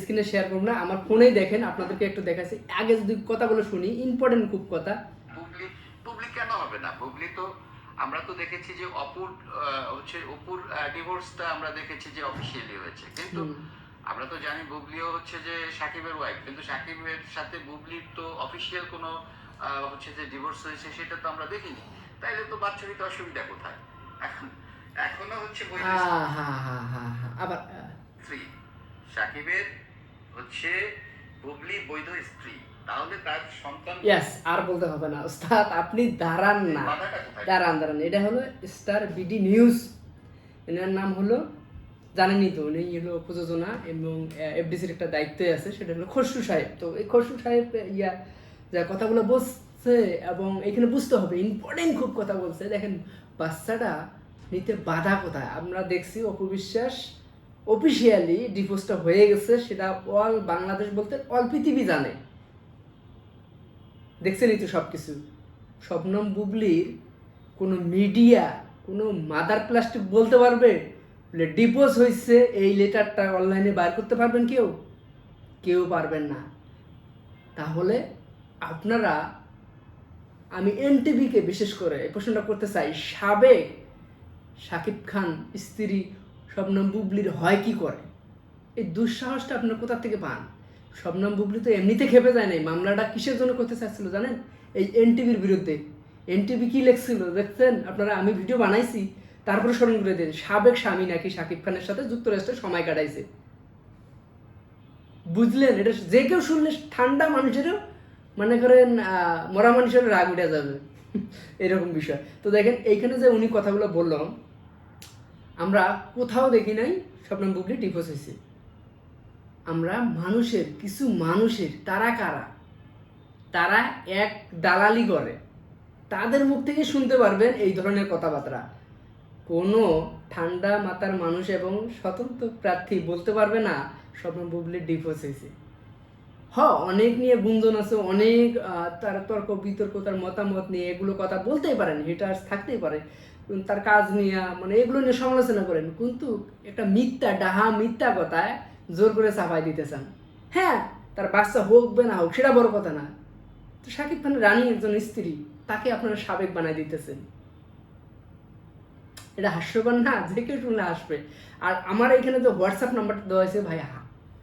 স্ক্রিনে শেয়ার করব না আমার ফোনেই দেখেন আপনাদেরকে একটু দেখাচ্ছি। আগে যদি কথাগুলো শুনি ইম্পর্টেন্ট খুব কথা। বুবলি কেন হবে না? বুবলি তো আমরা তো দেখেছি যে অপুর হচ্ছে অপুর ডিভোর্সটা আমরা দেখেছি যে অফিসিয়ালি হয়েছে। কিন্তু আমরা তো জানি বুবলিও হচ্ছে যে সাকিবের ওয়াইফ কিন্তু সাকিবের সাথে বুবলির তো অফিসিয়াল কোনো হচ্ছে যে ডিভোর্স হয়েছে সেটা তো আমরা দেখিনি। তাইলে তো বাচ্চারিতে অসুবিধা কোথায়? এখন এখনও হচ্ছে আবার স্ত্রী সাকিবের হচ্ছে বুবলি বৈধ স্ত্রী। তাহলে তার সন্তান ইয়াস আর বলতে হবে না। ওস্তাদ আপনি দাঁড়ান না। দাঁড়ান দাঁড়ান। এটা হলো স্টার বিডি নিউজ এনার নাম হলো জানেনই তো উনি হলো প্রযোজনা এবং এফডিসির একটা দায়িত্বে আছে সেটা হলো খসরু সাহেব। তো এই খসরু সাহেব ইয়া যা কথাগুলো বলছে এবং এখানে বুঝতে হবে ইম্পর্টেন্ট খুব কথা বলছে। দেখেন বাচ্চাটা নিতে বাধা কোথায়? আমরা দেখছি অপু বিশ্বাস অফিসিয়ালি ডিভোর্সটা হয়ে গেছে, সেটা অল বাংলাদেশ বলতে অল পৃথিবী জানে। দেখছেনই তো সব কিছু শবনম বুবলির কোনো মিডিয়া কোনো মাদার প্লাস্টিক বলতে পারবে ডিপোজ হয়েছে, এই লেটারটা অনলাইনে বার করতে পারবেন কেউ? কেউ পারবেন না। তাহলে আপনারা, আমি এনটিভিকে বিশেষ করে এই প্রশ্নটা করতে চাই, সাবেক শাকিব খান স্ত্রী শবনম বুবলির হয় কি করে? এই দুঃসাহসটা আপনার কোথা থেকে পান? শবনম বুবলি তো এমনিতে খেপে যায় নাই। মামলাটা কিসের জন্য করতে চাচ্ছিল জানেন? এই এনটিভির বিরুদ্ধে। এনটিভি কি লেখছিল? দেখছেন? আপনারা, আমি ভিডিও বানাইছি, তারপরে স্মরণ করে দিন। সাবেক স্বামী নাকি শাকিব খানের সাথে যুক্তরাষ্ট্রে সময় কাটাইছে। বুঝলেন? এটা যে কেউ শুনলে ঠান্ডা মানুষেরও মনে করেন মরা মানুষের রাগ উঠে যাবে। এরকম বিষয়। তো দেখেন, এইখানে যে উনি কথাগুলো বললাম আমরা কোথাও দেখি নাই স্বপ্ন বুবলি ডিভোর্স হয়েছে আমরা মানুষের, কিছু মানুষের, তারা কারা? তারা এক দালালি করে। তাদের মুখ থেকে শুনতে পারবেন এই ধরনের কথাবার্তা। কোনো ঠান্ডা মাথার মানুষ এবং স্বতন্ত্র প্রার্থী বলতে পারবে না স্বপ্ন বুবলির ডিভোর্স হয়েছে হ, অনেক নিয়ে গুঞ্জন আছে, অনেক তার তর্ক বিতর্ক, তার মতামত নিয়ে এগুলো কথা বলতেই পারেন হেটার্স থাকতেই পারে। তার কাজ নিয়ে মানে এগুলো নিয়ে সমালোচনা করেন। কিন্তু একটা মিথ্যা, ডাহা, মিথ্যা কথায় জোর করে চাপাই দিতে চান হ্যাঁ তার বাচ্চা হোক বা না হোক, সেটা বড় কথা না। তো শাকিব খানের রানী একজন স্ত্রী, তাকে আপনারা সাবেক বানাই দিতেছেন। এটা হাস্যকর না? যে কেউ শুনলে আসবে আর আমার এখানে যে হোয়াটসঅ্যাপ নাম্বারটা দেওয়া হয়েছে ভাই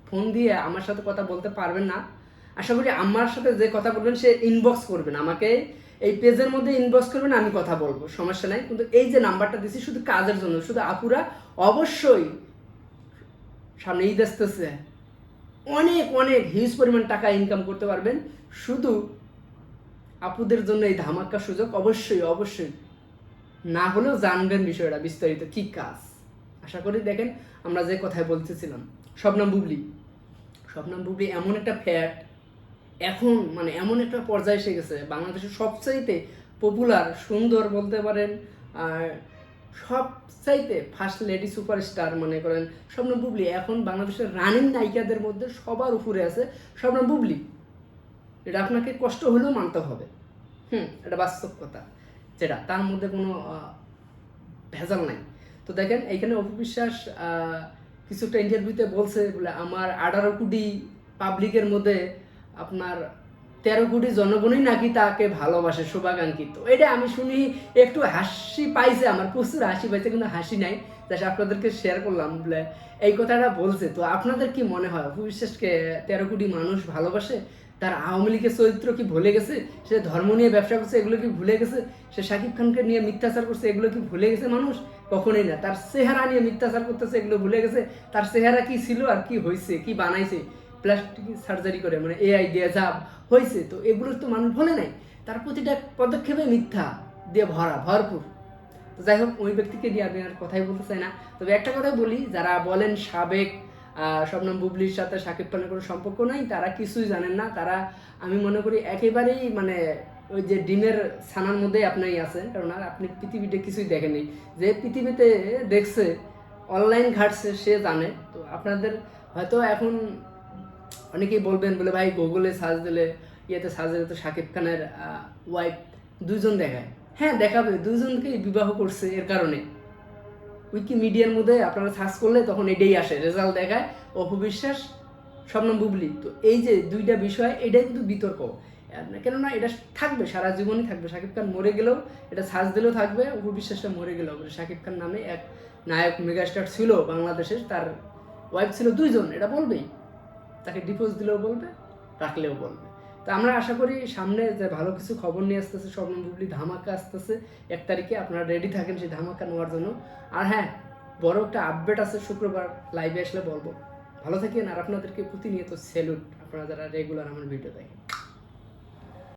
ফোন দিয়ে আমার সাথে কথা বলতে পারবেন না। আশা করি আমার সাথে যে কথা বলবেন, সে ইনবক্স করবেন আমাকে। এই পেজের মধ্যে ইনবক্স করবেন, আমি কথা বলব, সমস্যা নাই। কিন্তু এই যে নাম্বারটা দিছি, শুধু কাজের জন্য, শুধু আপুরা অবশ্যই সামনে ঈদ আসতেছে। অনেক অনেক হিউজ পরিমাণ টাকা ইনকাম করতে পারবেন। শুধু আপুদের জন্য এই ধামাক্কা সুযোগ অবশ্যই অবশ্যই। না হলেও জানবেন বিষয়টা, বিস্তারিত কি কাজ। আশা করি দেখেন, আমরা যে কথায় বলতেছিলাম শবনাম বুবলি। শবনাম বুবলি এমন একটা ফ্যাট এখন মানে এমন একটা পর্যায়ে এসে গেছে, বাংলাদেশের সবচাইতে পপুলার সুন্দর বলতে পারেন, আর সবচাইতে ফার্স্ট লেডি সুপারস্টার মনে করেন শবনম বুবলি। এখন বাংলাদেশের রানিং নায়িকাদের মধ্যে সবার উপরে আছে শবনম বুবলি। এটা আপনাকে কষ্ট হলেও মানতে হবে। হুম, এটা বাস্তব কথা। যেটা তার মধ্যে কোনো ভেজাল নাই। তো দেখেন, এইখানে অপবিশ্বাস কিছু একটা ইন্টারভিউতে বলছে, বলে, আমার আঠারো কোটি পাবলিকের মধ্যে আপনার তেরো কোটি জনগণই নাকি তাকে ভালোবাসে, শুভাকাঙ্ক্ষিত। এটা আমি শুনি একটু হাসি পাইছে, আমার প্রচুর হাসি পাইছে, কিন্তু হাসি নাই। জাস্ট আপনাদেরকে শেয়ার করলাম বলে এই কথাটা বলছে। তো আপনাদের কি মনে হয় অপবিশ্বাসকে তেরো কোটি মানুষ ভালোবাসে? তার আওয়ামী লীগের চরিত্র কি ভুলে গেছে? সে ধর্ম নিয়ে ব্যবসা করছে, এগুলো কি ভুলে গেছে? সে শাকিব খানকে নিয়ে মিথ্যাচার করছে, এগুলো কি ভুলে গেছে মানুষ? কখনোই না। তার চেহারা নিয়ে মিথ্যাচার করতেছে, এগুলো ভুলে গেছে। তার চেহারা কি ছিল আর কি হয়েছে কি বানাইছে? প্লাস্টিক সার্জারি করে মানে এআই দিয়ে যা হয়েছে তো এগুলো তো মানুষ ভুলে নাই। তার প্রতিটা পদক্ষেপে মিথ্যা দিয়ে ভরা, ভরপুর। তো যাই হোক, ওই ব্যক্তিকে দিয়ে আমি আর কথাই বলতে চাই না। তবে একটা কথা বলি, যারা বলেন সাবেক শবনম বুবলির সাথে শাকিব খানের কোনো সম্পর্ক নাই, তারা কিছুই জানেন না। তারা, আমি মনে করি, একেবারেই মানে ওই যে ডিমের ছানার মধ্যেই আপনি আছেন, কারণ আর আপনি পৃথিবীতে কিছুই দেখেনি যে পৃথিবীতে দেখছে অনলাইন ঘাটছে, সে জানে। তো আপনাদের হয়তো এখন অনেকেই বলবেন, বলে ভাই গুগলে সার্চ দিলে ইয়েতে সার্চ দিলে তো শাকিব খানের ওয়াইফ দুইজন দেখায়। হ্যাঁ দেখাবে, দুইজনকেই বিবাহ করছে এর কারণে। উইকিমিডিয়ার মধ্যে আপনারা সার্চ করলে তখন এটাই আসে রেজাল্ট দেখায়, অপবিশ্বাস স্বপ্ন বুবলি। তো এই যে দুইটা বিষয়, এটাই কিন্তু বিতর্ক। কেননা এটা থাকবে, সারা জীবনই থাকবে। শাকিব খান মরে গেলেও, এটা সার্চ দিলেও থাকবে অপু বিশ্বাসটা মরে গেলেও। শাকিব খান নামে এক নায়ক মেগাস্টার ছিল বাংলাদেশের, তার ওয়াইফ ছিল দুইজন, এটা বলবেই। তাকে ডিভোর্স দিলেও বলবে, রাখলেও বলবে। তো আমরা আশা করি সামনে যে ভালো কিছু খবর নিয়ে আসতেছে, স্বপ্ন বুবলি ধামাকা আসতেছে, এক তারিখে আপনারা রেডি থাকেন সেই ধামাকা নেওয়ার জন্য। আর হ্যাঁ বড় একটা আপডেট আছে শুক্রবার লাইভে আসলে বলব। ভালো থাকেন, আর আপনাদেরকে প্রতিনিয়ত স্যালুট আপনারা যারা রেগুলার আমার ভিডিও দেখেন।